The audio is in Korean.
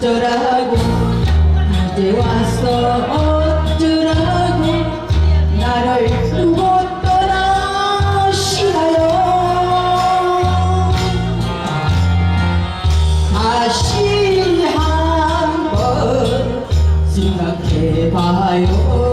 어쩌라고? 이제 왔어. 어쩌라고? 나를 두고 떠나시나요 다시 한번 생각해봐요.